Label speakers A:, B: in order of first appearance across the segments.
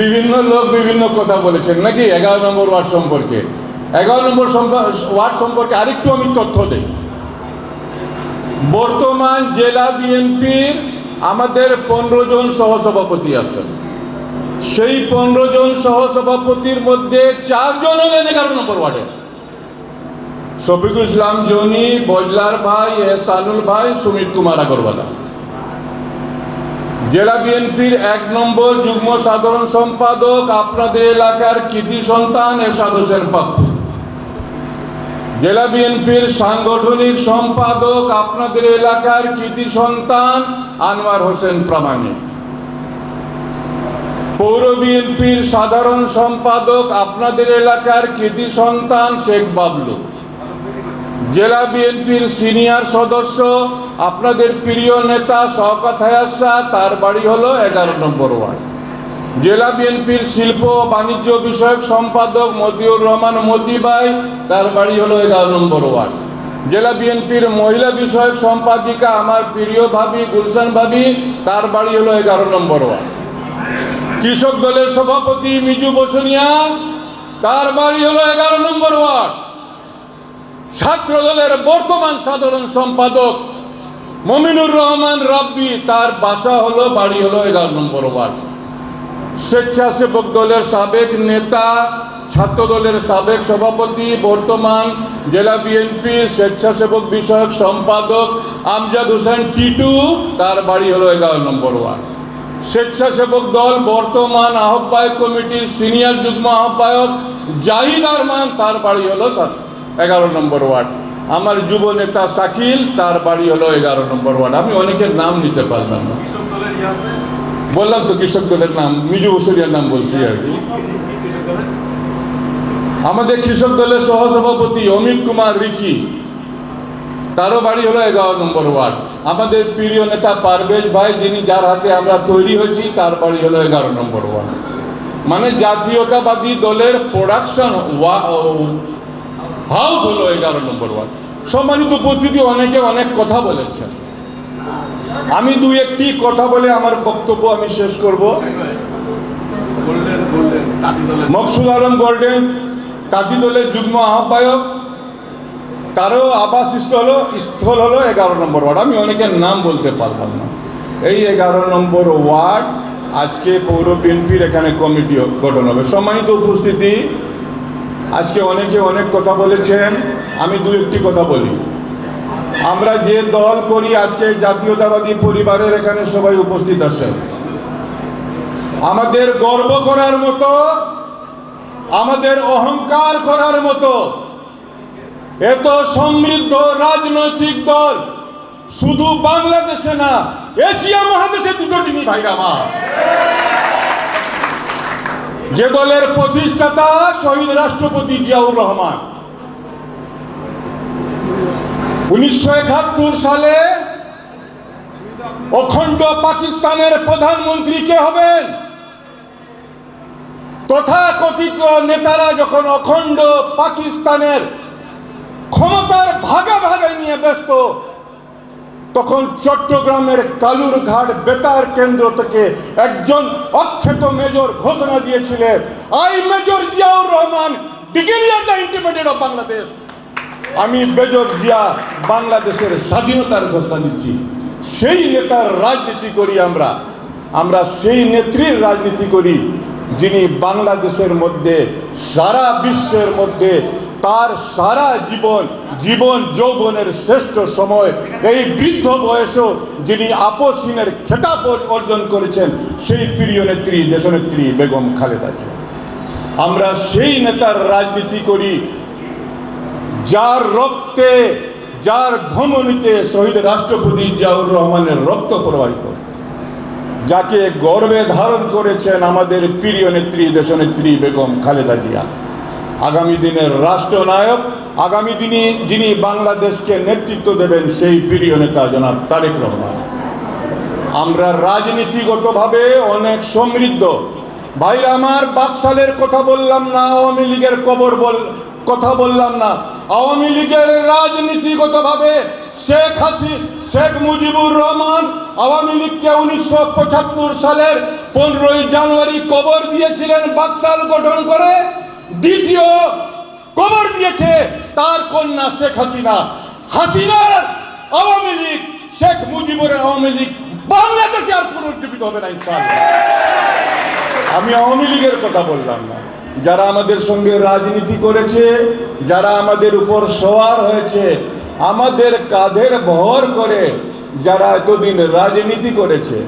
A: বিভিন্ন লোক বিভিন্ন কথা বলেছেন। নাকি? এগারো নম্বর ওয়ার্ড সম্পর্কে। এগারো নম্বর ওয়ার্ড সম্পর্কে আরেকটু আমি তথ্য দেই। বর্তমান জেলা বিএনপির আমাদের পনেরো জন সহসভাপতি আছেন। সেই পনেরো জন সহসভাপতির মধ্যে চারজন হলেন এগারো নম্বর ওয়ার্ডের শফিকুল ইসলাম জনি, বজলার ভাই, এহসানুল ভাই, সুমিত কুমার আগরওয়ালা। জেলা বিএনপির এক নম্বর যুগ্ম সাধারণ সম্পাদক আপনাদের এলাকার কৃতি সন্তান এরশাদ হোসেন পাপ্পু। জেলা বিএনপির সাংগঠনিক সম্পাদক আপনাদের এলাকার কৃতি সন্তান আনোয়ার হোসেন প্রামাণিক। পৌর বিএনপির সাধারণ সম্পাদক আপনাদের এলাকার কৃতি সন্তান শেখ বাবলু। জেলা বিএনপির সিনিয়র সদস্য, আপনাদের প্রিয় নেতা শওকত শাহ, তার বাড়ি হলো এগারো নম্বর ওয়ার্ড। জেলা বিএনপির শিল্প বাণিজ্য বিষয়ক সম্পাদক মতিউর রহমান মতিবাই তার বাড়ি হলো এগারো নম্বর ওয়ার্ড। জেলা বিএনপির মহিলা বিষয়ক সম্পাদিকা আমার প্রিয় ভাবি গুলশান ভাবি, তার বাড়ি হলো এগারো নম্বর ওয়ার্ড। কৃষক দলের সভাপতি মিজু বসুনিয়া, তার বাড়ি হলো এগারো নম্বর ওয়ার্ড। ছাত্র দলের বর্তমান সাধারণ সম্পাদক মমিনুর রহমান রাব্বি, তার বাসা হলো, বাড়ি হলো এগারো নম্বর ওয়ার্ড। স্বেচ্ছাসেবক দলের সাবেক নেতা ছাত্র দলের সাবেক সভাপতি, বর্তমান জেলা বিএনপি স্বেচ্ছাসেবক বিষয়ক সম্পাদক আমজাদ হোসেন টিটু, তার বাড়ি হলো এগারো নম্বর ওয়ার্ড। স্বেচ্ছাসেবক দল বর্তমান আহ্বায়ক কমিটির সিনিয়র যুগ্ম আহ্বায়ক জাহিদ আরমান, তার বাড়ি হলো সাত এগারো নম্বর ওয়ার্ড। আমার যুব নেতা শাকিল তার বাড়ি হলো এগারো নম্বর ওয়ার্ড। আমি অনেকের নাম নিতে পারলাম না।
B: ইয়ে
A: বললাম তো কৃষক দলের নাম মিজু বসুরিয়ার নাম বলছি আর কি। আমাদের কৃষক দলের সহসভাপতি অমিত কুমার রিকি তারও বাড়ি হলো এগারো নম্বর ওয়ার্ড। আমাদের প্রিয় নেতা পারভেজ ভাই যিনি যার হাতে আমরা তৈরি হয়েছি তার বাড়ি হলো এগারো নম্বর ওয়ার্ড। মানে জাতীয়তাবাদী দলের প্রোডাকশন হাউস হলো এগারো নম্বর ওয়ার্ড। সম্মানিত উপস্থিতি, অনেকে অনেক কথা বলেছেন। আমি দুই একটি কথা বলে আমার বক্তব্য আমি শেষ করব। মকসুদ আলম গোল্ডেন, তাঁতি দলের যুগ্ম আহ্বায়ক, তারও আবাস স্থল স্থল হলো এগারো নম্বর ওয়ার্ড। আমি অনেকের নাম বলতে পারলাম না। এই এগারো নম্বর ওয়ার্ড আজকে পৌর বিএনপির এখানে কমিটি গঠন হবে। সম্মানিত উপস্থিতি আজকে অনেকে অনেক কথা বলেছেন, আমি দু একটি কথা বলি। আমরা যে দল করি, আজকে জাতীয়তাবাদী পরিবারের এখানে সবাই উপস্থিত আছেন আমাদের গর্ব করার মতো, আমাদের অহংকার করার মতো, এত সমৃদ্ধ রাজনৈতিক দল শুধু বাংলাদেশে না, এশিয়া মহাদেশে দুটো টিমি ভাইরা আমার। যে দলের প্রতিষ্ঠাতা শহীদ রাষ্ট্রপতি জিয়াউর রহমান। উনিশশো একাত্তর সালে অখণ্ড পাকিস্তানের প্রধানমন্ত্রী কে হবেন? তথাকথিত নেতারা যখন অখণ্ড পাকিস্তানের ক্ষমতার ভাগে ভাগে নিয়ে ব্যস্ত তখন চট্টগ্রামের কালুরঘাট বেতার কেন্দ্র থেকে একজন অক্ষত মেজর ঘোষণা দিয়েছিলেন, আই মেজর জিয়াউর রহমান বাংলাদেশ। আমি মেজর জিয়া বাংলাদেশের স্বাধীনতার ঘোষণা দিচ্ছি। সেই নেতার রাজনীতি করি আমরা। আমরা সেই নেত্রীর রাজনীতি করি যিনি বাংলাদেশের মধ্যে, সারা বিশ্বের মধ্যে তার সারা জীবন জীবন যৌবনের শ্রেষ্ঠ সময়, এই বৃদ্ধ বয়সেও যিনি আপসহীনের খেতাব অর্জন করেছেন, সেই প্রিয় নেত্রী, দেশনেত্রী বেগম খালেদা জিয়া। আমরা সেই নেতার রাজনীতি করি, যার রক্তে, যার ধমনীতে শহীদ রাষ্ট্রপতি জিয়াউর রহমানের রক্ত প্রবাহিত। যাকে গর্বে ধারণ করেছেন আমাদের প্রিয় নেত্রী, দেশনেত্রী বেগম খালেদা জিয়া। আগামী দিনের রাষ্ট্রনায়ক, আগামী দিনে যিনি বাংলাদেশকে নেতৃত্ব দেবেন সেই প্রিয় নেতা জনাব তারেক রহমান। আমরা রাজনীতিগতভাবে অনেক সমৃদ্ধ। ভাই, আমার বাকশালের কথা বললাম না, আওয়ামী লীগের কবর বল, কথা বললাম না। আওয়ামী লীগের রাজনীতিগতভাবে শেখ হাসি, শেখ মুজিবুর রহমান আওয়ামী লীগকে উনিশশো পঁচাত্তর সালের পনেরোই জানুয়ারি কবর দিয়েছিলেন বাকশাল গঠন করে। দ্বিতীয় কবর দিয়েছে তার কন্যা শেখ হাসিনা। হাসিনার আওয়ামী লীগ, শেখ মুজিবুরের আওয়ামী লীগ বাংলাদেশে আর পুনর্জীবিত হবে না ইনশাআল্লাহ। আমি আওয়ামী লীগের কথা বললাম না। যারা আমাদের সঙ্গে রাজনীতি করেছে, যারা আমাদের উপর সওয়ার হয়েছে, আমাদের কাঁধের ভর করে যারা এতদিন রাজনীতি করেছে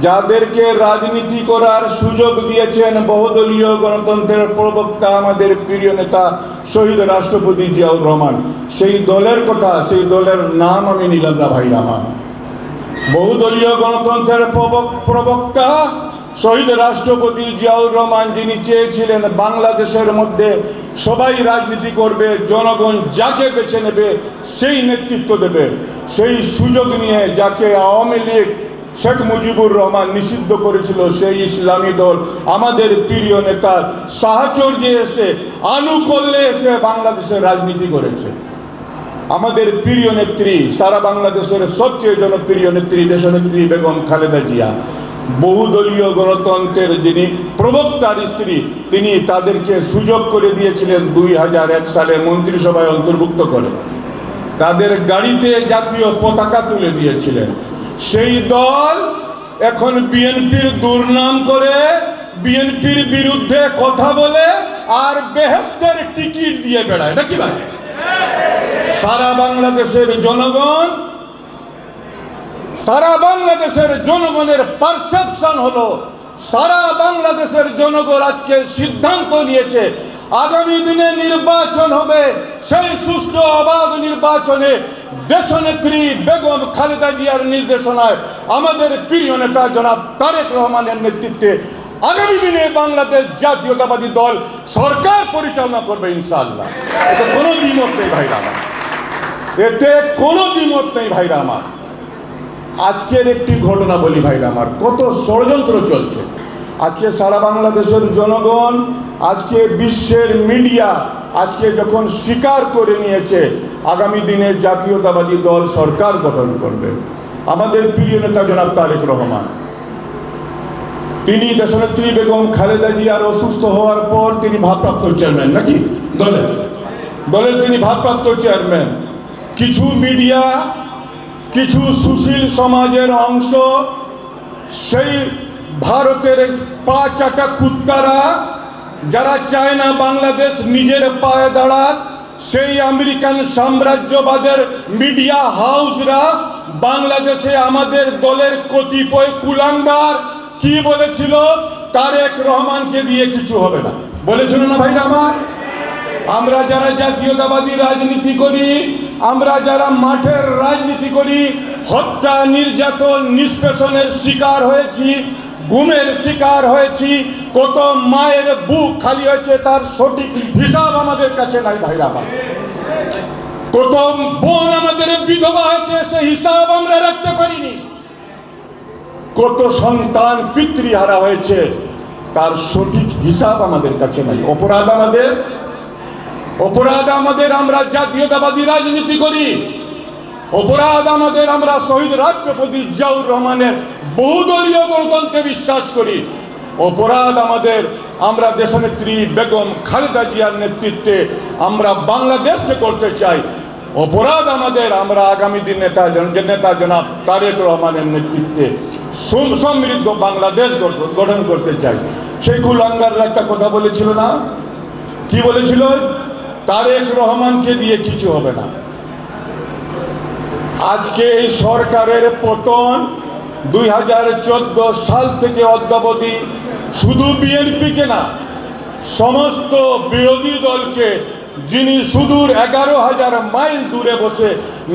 A: যাদেরকে রাজনীতি করার সুযোগ দিয়েছেন বহুদলীয় গণতন্ত্রের প্রবক্তা আমাদের প্রিয় নেতা শহীদ রাষ্ট্রপতি জিয়াউর রহমান। সেই দলের কথা, সেই দলের নাম আমি নিলাম না ভাই আমার। বহুদলীয় গণতন্ত্রের প্রবক- প্রবক্তা শহীদ রাষ্ট্রপতি জিয়াউর রহমান যিনি চেয়েছিলেন বাংলাদেশের মধ্যে সবাই রাজনীতি করবে, জনগণ যাকে বেছে নেবে সেই নেতৃত্ব দেবে। সেই সুযোগ নিয়ে যাকে আওয়ামী লীগ শেখ মুজিবুর রহমান নিষিদ্ধ করেছিল সেই ইসলামী দল, আমাদের প্রিয় নেতা সাহচর্যে এসে আনুকল্যে এসে বাংলাদেশের রাজনীতি করেছে। আমাদের প্রিয় নেত্রী, সারা বাংলাদেশের সবচেয়ে জনপ্রিয় নেত্রী, দেশনেত্রী বেগম খালেদা জিয়া, বহুদলীয় গণতন্ত্রের যিনি প্রবক্তার স্ত্রী, তিনি তাদেরকে সুযোগ করে দিয়েছিলেন দুই হাজার এক সালে মন্ত্রিসভায় অন্তর্ভুক্ত করে। তাদের গাড়িতে জাতীয় পতাকা তুলে দিয়েছিলেন। সেই দল এখন বিএনপির দুর্নাম করে বিএনপির বিরুদ্ধে কথা বলে আর বেহেস্তের টিকিট দিয়ে বেড়ায়। নাকি ভাই? সারা বাংলাদেশের জনগণ, সারা বাংলাদেশের জনগণের পারসেপশন হলো, সারা বাংলাদেশের জনগণ আজকে সিদ্ধান্ত নিয়েছে আগামী দিনে নির্বাচন হবে। সেই সুষ্ঠু অবাধ নির্বাচনে দেশ দেশনেত্রী বেগম খালেদা জিয়ার নির্দেশনায় আমাদের প্রিয় নেতা জনাব তারেক রহমানের নেতৃত্বে আগামী দিনে বাংলাদেশ জাতীয়তাবাদী দল সরকার পরিচালনা করবে ইনশাআল্লাহ। এটা কোনো দ্বিমত নেই ভাইরা আমার। এতে কোনো দ্বিমত নেই ভাইরা আমার। আজকের একটি ঘটনা বলি ভাইরা আমার। কত ষড়যন্ত্র চলছে। আজকে সারা বাংলাদেশের জনগণ, আজকে বিশ্বের মিডিয়া আজকে যখন স্বীকার করে নিয়েছে, আগামী দিনে জাতীয়তাবাদী দল সরকার গঠন করবে। আমাদের প্রিয় নেতা জনাব তারেক রহমান, তিনি দেশনেত্রী বেগম খালেদা জিয়ার অসুস্থ হওয়ার পর তিনি ভারপ্রাপ্ত চেয়ারম্যান, নাকি? দলের। দলের তিনি ভারপ্রাপ্ত চেয়ারম্যান। কিছু মিডিয়া, কিছু সুশীল সমাজের অংশ সেই ভারতের পা চাটা কুত্তারা, যারা চায় না বাংলাদেশ নিজের পায়ে দাঁড়াক, সেই আমেরিকান সাম্রাজ্যবাদের মিডিয়া হাউসরা বাংলাদেশে আমাদের দলের কতিপয় কুলাঙ্গার কি বলেছিল? তারেক রহমানকে দিয়ে কিছু হবে না। বলেছিল না ভাইরা আমার? আমরা যারা জাতীয়তাবাদী রাজনীতি করি, আমরা যারা মাঠের রাজনীতি করি, হত্যা, নির্যাতন, নিষ্পেষণের শিকার হয়েছি গুমের শিকার হয়েছি, কত মায়ের বুক খালি হয়েছে তার সঠিক হিসাব আমাদের কাছে নাই ভাইরা আমার কত বোন আমাদের বিধবা হয়েছে, সে হিসাব আমরা রাখতে পারিনি। কত সন্তান পিতৃহারা হয়েছে, তার সঠিক হিসাব আমাদের কাছে নাই। অপরাধ আমাদের অপরাধ আমাদের আমরা জাতীয়তাবাদী রাজনীতি করি। অপরাধ আমাদের, আমরা শহীদ রাষ্ট্রপতি জিয়াউর রহমানের বহুদলীয় গণতন্ত্রে বিশ্বাস করি। অপরাধ আমাদের, আমরা দেশনেত্রী বেগম খালেদা জিয়ার নেতৃত্বে আমরা বাংলাদেশকে করতে চাই। অপরাধ আমাদের, আমরা আগামী দিন নেতা নেতা জনাব তারেক রহমানের নেতৃত্বে সুম- সমৃদ্ধ বাংলাদেশ গঠন- গঠন করতে চাই। সেই কুলাঙ্গাররা একটা কথা বলেছিল না? কি বলেছিল? তারেক রহমানকে দিয়ে কিছু হবে না। আজকে এই সরকারের পতন দুই হাজার চোদ্দ সাল থেকে অদ্যাবধি শুধু বিএনপিকে না, সমস্ত বিরোধী দলকে যিনি সুদূর এগারো হাজার মাইল দূরে বসে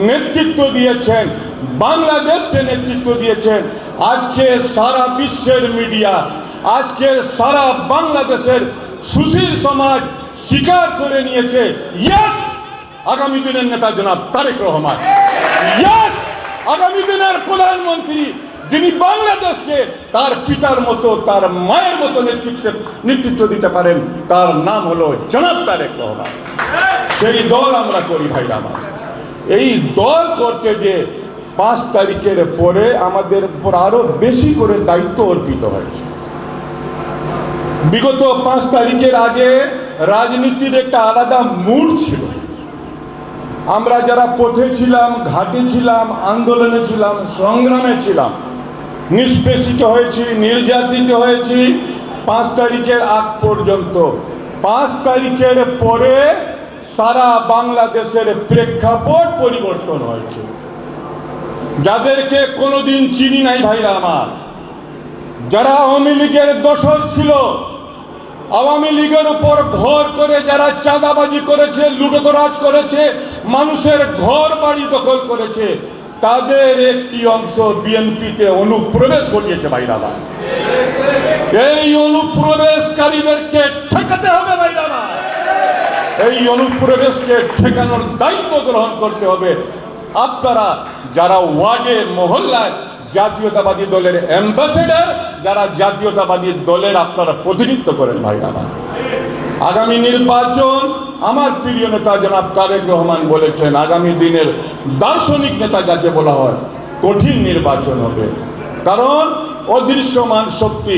A: নেতৃত্ব দিয়েছেন, বাংলাদেশকে নেতৃত্ব দিয়েছেন, আজকে সারা বিশ্বের মিডিয়া, আজকে সারা বাংলাদেশের সুশীল সমাজ স্বীকার করে নিয়েছে ইয়েস আগামী দিনের নেতা জনাব তারেক রহমান। আগামী দিনের প্রধানমন্ত্রী যিনি বাংলাদেশকে তার পিতার মতো, তার মায়ের মতো নেতৃত্ব নেতৃত্ব দিতে পারেন, তার নাম হলো জনাব তারেক রহমান। সেই দল আমরা করি ভাই আমার। এই দল করতে যে পাঁচ তারিখের পরে আমাদের উপর আরও বেশি করে দায়িত্ব অর্পিত হয়েছে। বিগত পাঁচ তারিখের আগে রাজনীতির একটা আলাদা মুড ছিল। আমরা যারা পথে ছিলাম, ঘাটে ছিলাম, আন্দোলনে ছিলাম, সংগ্রামে ছিলাম, নিষ্পেষিত হয়েছি, নির্যাতিত হয়েছি, পাঁচ তারিখের আগ পর্যন্ত। পাঁচ তারিখের পরে সারা বাংলাদেশের প্রেক্ষাপট পরিবর্তন হয়েছে। যাদেরকে কোনোদিন চিনি নাই ভাইরা আমার, যারা আওয়ামী লীগের দোষর ছিল আওয়ামী লীগের উপর ভর করে যারা চাঁদাবাজি করেছে, লুটোতরাজ করেছে, মানুষের ঘর বাড়ি দখল করেছে, তাদের একটি অংশ বিএনপিতে অনুপ্রবেশ ঘটিয়েছে বাইরাবা এই অনুপ্রবেশকারীদেরকে ঠেকাতে হবে বাইরাবা এই অনুপ্রবেশকে ঠেকানোর দায়িত্ব গ্রহণ করতে হবে। আপনারা যারা ওয়ার্ডে, মহল্লায় জাতীয়তাবাদী দলের অ্যাম্বাসেডার যারা জাতীয়তাবাদী দলের আপনারা প্রতিনিধিত্ব করেন ভাই আমার। আগামী নির্বাচন, আমার প্রিয় নেতা জনাব তারেক রহমান বলেছেন, আগামী দিনের দার্শনিক নেতা যাকে বলা হয়, কঠিন নির্বাচন হবে। কারণ অদৃশ্যমান শক্তি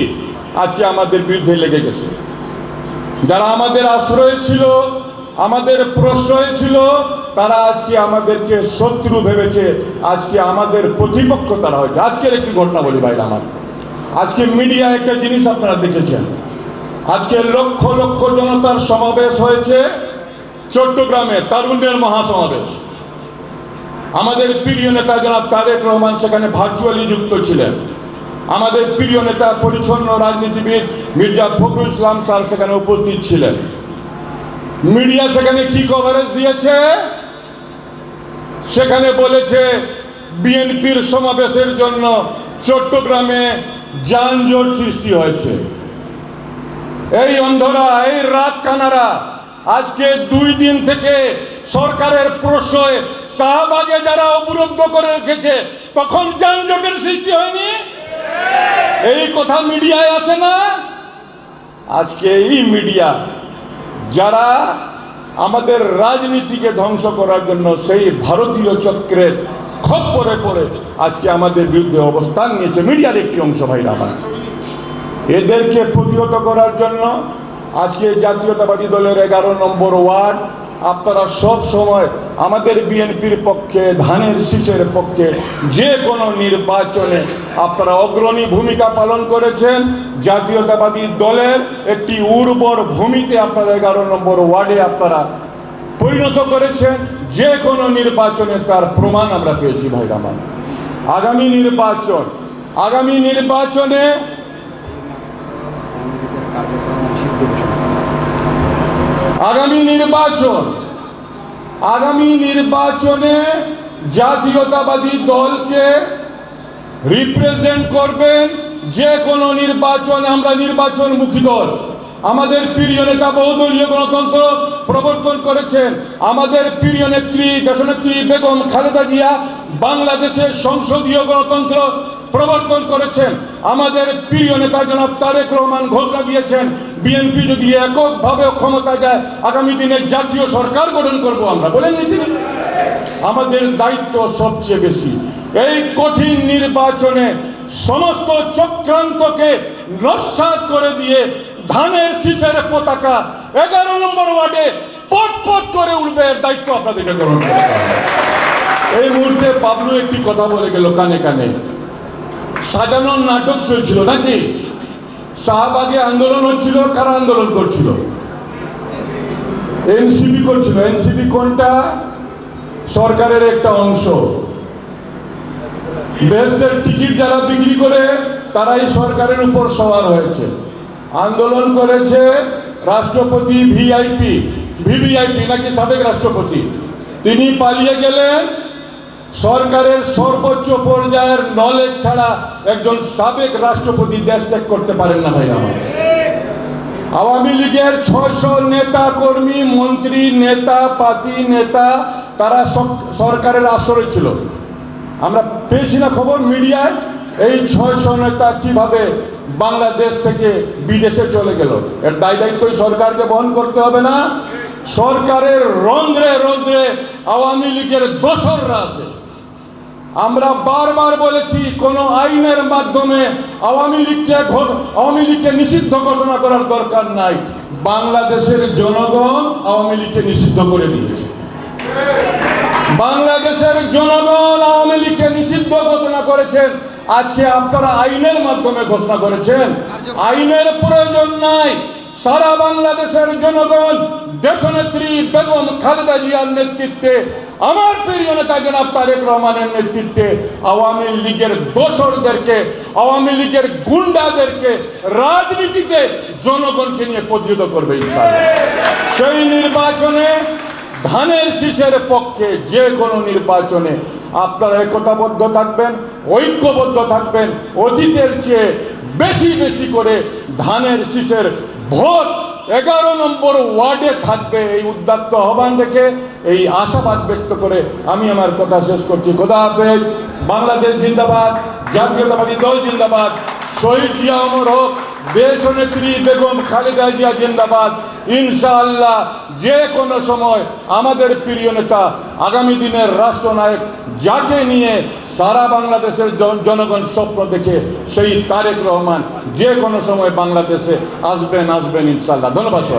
A: আজকে আমাদের বিরুদ্ধে লেগে গেছে। যারা আমাদের আশ্রয় ছিল, আমাদের প্রশ্রয় ছিল তারা আজকে আমাদেরকে শত্রু ভেবেছে, আজকে আমাদের প্রতিপক্ষ তারা হয়েছে। আজকের একটি ঘটনা বলি ভাই আমার। আজকে মিডিয়া একটা জিনিস আপনারা দেখেছেন। আজকে লক্ষ লক্ষ জনতার সমাবেশ হয়েছে চট্টগ্রামে, তারুণ্যের মহাসমাবেশ। আমাদের প্রিয় নেতা জনাব তারেক রহমান সেখানে ভার্চুয়ালি যুক্ত ছিলেন। আমাদের প্রিয় নেতা পরিচ্ছন্ন রাজনীতিবিদ মির্জা ফখরুল ইসলাম স্যার সেখানে উপস্থিত ছিলেন। মিডিয়া সেখানে কি কভারেজ দিয়েছে? সেখানে বলেছে, বিএনপির সমাবেশের জন্য চট্টগ্রামে যানজট সৃষ্টি হয়েছে। এই অন্ধরা, এই রাত কানারা, আজকে দুই দিন থেকে সরকারের প্রশ্রয়, শাহবাগে যারা অবরুদ্ধ করে রেখেছে, তখন যানজটের সৃষ্টি হয়নি? এই কথা মিডিয়ায় আসে না? আজকে এই মিডিয়া, যারা আমাদের রাজনীতিকে ধ্বংস করার জন্য সেই ভারতীয় চক্রের খপ পরে পড়ে আজকে আমাদের বিরুদ্ধে অবস্থান নিয়েছে মিডিয়ার একটি অংশ ভাইরা আমার। এদেরকে প্রতিহত করার জন্য আজকে জাতীয়তাবাদী দলের এগারো নম্বর ওয়ার্ড আপনারা সব সময় আমাদের বিএনপির পক্ষে, ধানের শীষের পক্ষে, যে কোনো নির্বাচনে আপনারা অগ্রণী ভূমিকা পালন করেছেন। জাতীয়তাবাদী দলের একটি উর্বর ভূমিতে আপনারা এগারো নম্বর ওয়ার্ডে আপনারা পরিণত করেছেন। যে কোনো নির্বাচনে তার প্রমাণ আমরা পেয়েছি ভাই আমার। আগামী নির্বাচন, আগামী নির্বাচনে আগামী নির্বাচন, আগামী নির্বাচনে জাতীয়তাবাদী দলকে রিপ্রেজেন্ট করবেন যে কোনো নির্বাচন, আমরা নির্বাচনমুখী দল। আমাদের প্রিয় নেতা বহুদলীয় গণতন্ত্র প্রবর্তন করেছেন। আমাদের প্রিয় নেত্রী, দেশনেত্রী বেগম খালেদা জিয়া বাংলাদেশের সংসদীয় গণতন্ত্র প্রবর্তন করেছেন। আমাদের প্রিয় নেতা জনাব তারেক রহমান ঘোষণা দিয়েছেন বিএনপি যদি এককভাবে ক্ষমতা যায় আগামী দিনে জাতীয় সরকার গঠন করব আমরা। বলেন তিনি? আমাদের দায়িত্ব সবচেয়ে বেশি। এই কঠিন নির্বাচনে সমস্ত চক্রান্তকে নস্বাত করে দিয়ে ধানের শীষের পতাকা এগারো নম্বর ওয়ার্ডে পট পট করে উঠবে এর দায়িত্ব আপনাদেরকে গ্রহণ করতে এই মুহূর্তে বাবলু একটি কথা বলে গেল কানে কানে। সাজানোর নাটক চলছিল নাকি? শাহবাগে আন্দোলন হচ্ছিল, কারা আন্দোলন করছিল? এনসিপি করছিল। এনসিপি কোনটা? সরকারের একটা অংশ। বেস্টের টিকিট যারা বিক্রি করে, তারাই সরকারের উপর সওয়ার হয়েছে। আন্দোলন করেছে রাষ্ট্রপতি ভিআইপি। ভিভিআইপি নাকি সাবেক রাষ্ট্রপতি? তিনি পালিয়ে গেলেন সরকারের সর্বোচ্চ পর্যায়ের নলেজ ছাড়া একজন সাবেক রাষ্ট্রপতি দেশ ত্যাগ করতে পারেন না ভাই আমার। আওয়ামী লীগের ছয়শো নেতা কর্মী, মন্ত্রী, নেতা, পাতি, নেতা, তারা সরকারের আশ্রয় ছিল। আমরা পেয়েছি না খবর মিডিয়ায়, এই ছয়শো নেতা কীভাবে বাংলাদেশ থেকে বিদেশে চলে গেল? এর দায় দায়িত্বই সরকারকে বহন করতে হবে না। সরকারের রন্ধ্রে রন্ধ্রে আওয়ামী লীগের দোসররা আছে। আমরা বারবার বলেছি, কোন আইনের মাধ্যমে আওয়ামী লীগকে আওয়ামী লীগকে নিষিদ্ধ ঘোষণা করার দরকার নাই। বাংলাদেশের জনগণ আওয়ামী লীগকে নিষিদ্ধ করে দিয়েছে। বাংলাদেশের জনগণ আওয়ামী লীগকে নিষিদ্ধ ঘোষণা করেছেন। আজকে আপনারা আইনের মাধ্যমে ঘোষণা করেছেন। আইনের প্রয়োজন নাই। সারা বাংলাদেশের জনগণ, দেশনেত্রী বেগম খালেদা জিয়ার নেতৃত্বে, আমার প্রিয় নেতা জনাব তারেক রহমানের নেতৃত্বে, আওয়ামী লীগের দোসরদেরকে, আওয়ামী লীগের গুন্ডাদেরকে রাজনীতিতে জনগণকে নিয়ে পদ্ধত করবে সেই নির্বাচনে, ধানের শীষের পক্ষে যে কোনো নির্বাচনে আপনারা একতাবদ্ধ থাকবেন, ঐক্যবদ্ধ থাকবেন, অতীতের চেয়ে বেশি বেশি করে ধানের শীষের ভোট এগারো নম্বর ওয়ার্ডে থাকবে এই উদ্যাত্ত আহ্বান রেখে এই আশাবাদ ব্যক্ত করে আমি আমার কথা শেষ করছি। খোদা হাফেজ, বাংলাদেশ জিন্দাবাদ, জাতীয়তাবাদী দল জিন্দাবাদ, শহীদ জিয়া অমর হোক দেশ নেত্রী বেগম খালেদা জিয়া জিন্দাবাদ। ইনশাআল্লাহ যে কোনো সময় আমাদের প্রিয় নেতা, আগামী দিনের রাষ্ট্রনায়ক যাকে নিয়ে সারা বাংলাদেশের জনগণ স্বপ্ন দেখে, সেই তারেক রহমান যে কোনো সময় বাংলাদেশে আসবেন আসবেন ইনশাআল্লাহ। ধন্যবাদ